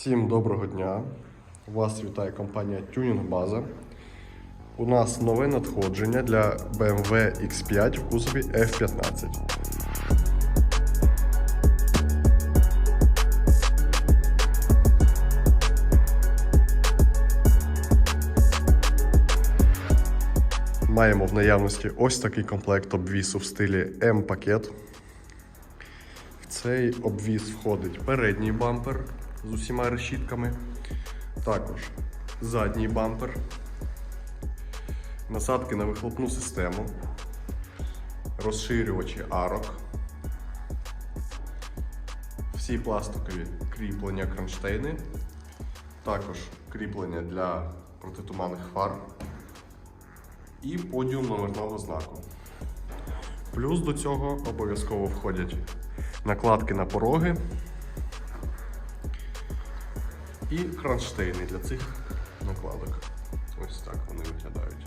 Всім доброго дня! Вас вітає компанія Tuning База. У нас нове надходження для BMW X5 в кузові F15. Маємо в наявності ось такий комплект обвісу в стилі M-пакет. В цей обвіз входить передній бампер з усіма решітками, також задній бампер, насадки на вихлопну систему, розширювачі арок, всі пластикові кріплення кронштейни, також кріплення для протитуманних фар і подіум номерного знаку. Плюс до цього обов'язково входять накладки на пороги і кронштейни для цих накладок. Ось так вони виглядають.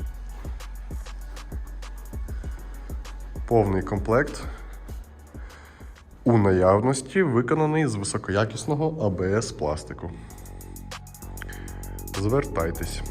Повний комплект у наявності виконаний з високоякісного АБС пластику. Звертайтесь.